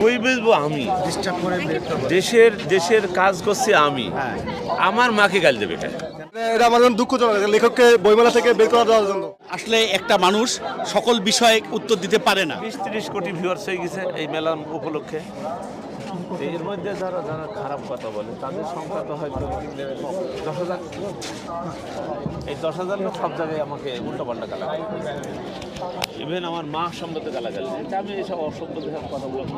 বই বেচবো আমি। দেশের দেশের কাজ করছি আমি। আমার মাকে গাল দেবে? এটা আমার জন্য দুঃখজনক লেখককে বইমেলা থেকে বের করা দেওয়ার জন্য। আসলে একটা মানুষ সকল বিষয়ে উত্তর দিতে পারে না। বিশ ত্রিশ কোটি ভিউয়ার্স হয়ে গেছে এই মেলা উপলক্ষে। এর মধ্যে যারা যারা খারাপ কথা বলে তাদের সংখ্যা তো হয়তো দশ হাজার। এই দশ হাজার লোক সব জায়গায় আমাকে উল্টো পাল্টা গালা ইভেন আমার মা সম্বন্ধে গালা গালি এটা আমি এইসব অসভ্য দেখার কথা বলব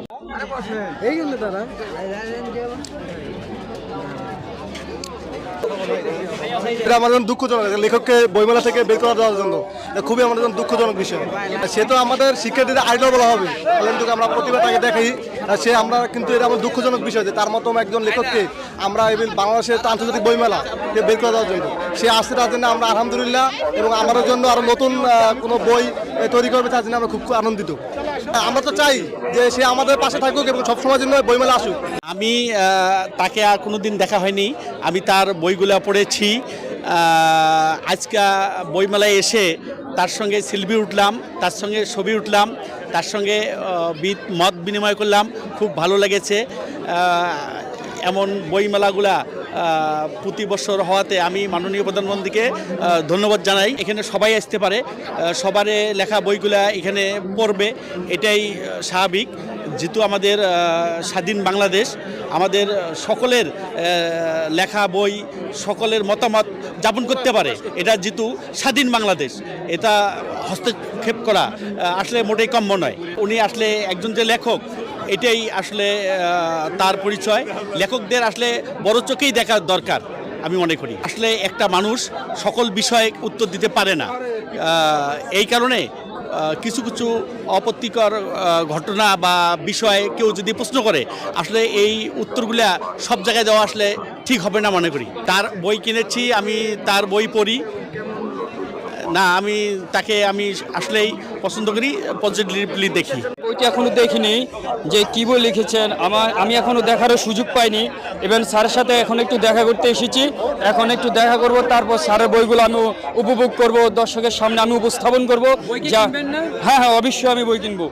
এই জন্য দাদা এটা আমার জন্য দুঃখজনক। লেখককে বইমেলা থেকে বের করে দেওয়ার জন্য। খুবই আমাদের জন্য দুঃখজনক বিষয়। সে তো আমাদের শিক্ষার্থীদের আইডল বলা হবে। কিন্তু আমরা প্রতিভা তাকে দেখি আর সে আমরা কিন্তু এটা আমার দুঃখজনক বিষয় যে তার মতো একজন লেখককে আমরা এই বাংলাদেশের আন্তর্জাতিক বইমেলা বের করে দেওয়ার জন্য। সে আসতে তার জন্য আমরা আলহামদুলিল্লাহ এবং আমাদের জন্য আরও নতুন কোনো বই তৈরি করবে তার জন্য আমরা খুব আনন্দিত। আমরা তো চাই যে সে আমাদের পাশে থাকুক এবং সবসময়ের জন্য বইমেলা আসুক। আমি তাকে আর কোনো দিন দেখা হয়নি। আমি তার বইগুলো পড়েছি। আজকে বইমেলায় এসে তার সঙ্গে শিল্পী উঠলাম, তার সঙ্গে ছবি উঠলাম, তার সঙ্গে মত বিনিময় করলাম, খুব ভালো লেগেছে। এমন বইমেলাগুলা প্রতি বছর হওয়াতে আমি মাননীয় প্রধানমন্ত্রীকে ধন্যবাদ জানাই। এখানে সবাই আসতে পারে সবারে লেখা বইগুলা এখানে পড়বে, এটাই স্বাভাবিক। যেহেতু আমাদের স্বাধীন বাংলাদেশ, আমাদের সকলের লেখা, বই, সকলের মতামত যাপন করতে পারে। এটা যেহেতু স্বাধীন বাংলাদেশ, এটা হস্তক্ষেপ করা আসলে মোটেই কাম্য নয়। উনি আসলে একজন যে লেখক, এটাই আসলে তার পরিচয়। লেখকদের আসলে বড় চোখেই দেখা দরকার, আমি মনে করি। আসলে একটা মানুষ সকল বিষয়ে উত্তর দিতে পারে না। এই কারণে কিছু কিছু অপত্তিকর ঘটনা বা বিষয়ে কেউ যদি প্রশ্ন করে, আসলে এই উত্তরগুলা সব জায়গায় দেওয়া আসলে ঠিক হবে না মনে করি। তার বই কিনেছি, আমি তার বই পড়ি। না আমি তাকে আমি আসলেই পছন্দ করি পজিটিভলি দেখি। বইটি এখনও দেখিনি যে কি বই লিখেছেন আমার আমি এখনও দেখারও সুযোগ পাইনি। এবং স্যারের সাথে এখন একটু দেখা করতে এসেছি এখন একটু দেখা করব তারপর স্যারের বইগুলো আমি উপভোগ করব দর্শকের সামনে আমি উপস্থাপন করব যা হ্যাঁ হ্যাঁ অবশ্যই আমি বই কিনবো।